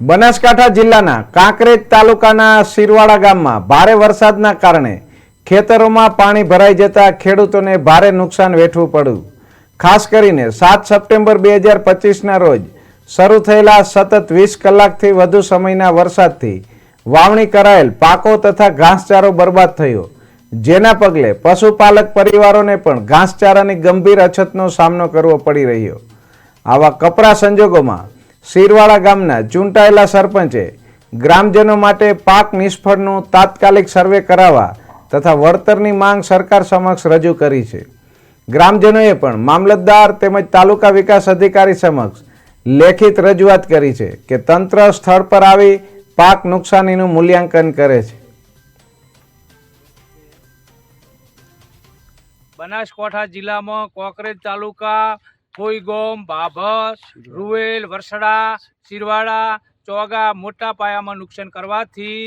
બનાસકાંઠા જિલ્લાના કાંકરેજ તાલુકાના શિરવાડા ગામમાં ભારે વરસાદના કારણે ખેતરોમાં પાણી ભરાઈ જતા ખેડૂતોને ભારે નુકસાન વેઠવું પડ્યું. ખાસ કરીને સાત સપ્ટેમ્બર બે હજાર પચીસના રોજ શરૂ થયેલા સતત વીસ કલાકથી વધુ સમયના વરસાદથી વાવણી કરાયેલ પાકો તથા ઘાસચારો બરબાદ થયો, જેના પગલે પશુપાલક પરિવારોને પણ ઘાસચારાની ગંભીર અછતનો સામનો કરવો પડી રહ્યો. આવા કપરા સંજોગોમાં શિરવાડા ગામના ચૂંટાયેલા સરપંચે ગ્રામજનો માટે પાક નિષ્ફળનું તાત્કાલિક સર્વે કરાવવા તથા વળતરની માંગ સરકાર સમક્ષ રજૂ કરી છે. ગ્રામજનોએ પણ મામલતદાર તેમજ તાલુકા વિકાસ અધિકારી સમક્ષ લેખિત રજૂઆત કરી છે કે તંત્ર સ્થળ પર આવી પાક નુકસાનીનું મૂલ્યાંકન કરે છે. બનાસકાંઠા જિલ્લામાં કોકરેજ તાલુકા કોઈગોમ બાભસ રૂવેલ વરસડા શિરવાડા ચોગા મોટા પાયામાં નુકસાન કરવાથી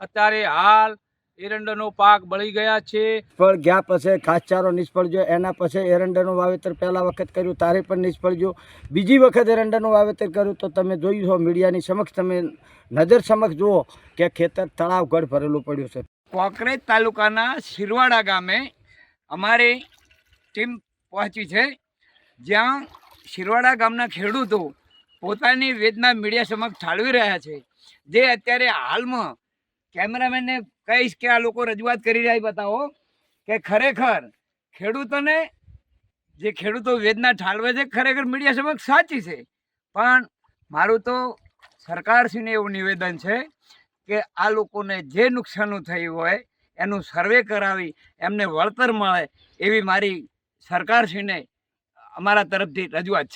અત્યારે હાલ એરંડાનો પાક બળી ગયા છે. ફળ ગયા પછી ખાસચારો નિષ્ફળ ગયો એના પછી એરંડાનું વાવેતર પહેલા વખત કર્યું તારે પણ નિષ્ફળ ગયું બીજી વખત એરંડાનું વાવેતર કર્યું તો તમે જોયું છો મીડિયાની સમક્ષ તમે નજર સમક્ષ જુઓ કે ખેતર તળાવ ગઢ ભરેલું પડ્યું છે. કોકરેજ તાલુકાના શિરવાડા ગામે અમારી ટીમ પહોંચી છે. જ્યાં શિરવાડા ગામના ખેડૂતો પોતાની વેદના મીડિયા સમક્ષ ઠાલવી રહ્યા છે. જે અત્યારે હાલમાં કેમેરામેનને કહીશ કે આ લોકો રજૂઆત કરી રહ્યા બતાવો. કે ખરેખર ખેડૂતોને જે ખેડૂતો વેદના ઠાલવે છે, ખરેખર મીડિયા સમક્ષ સાચી છે. પણ મારું તો સરકારશ્રીને એવું નિવેદન છે કે આ લોકોને જે નુકસાનું થયું હોય, એનું સર્વે કરાવી, એમને વળતર મળે એવી મારી સરકારશ્રીને અમારા તરફથી રજૂઆત છે.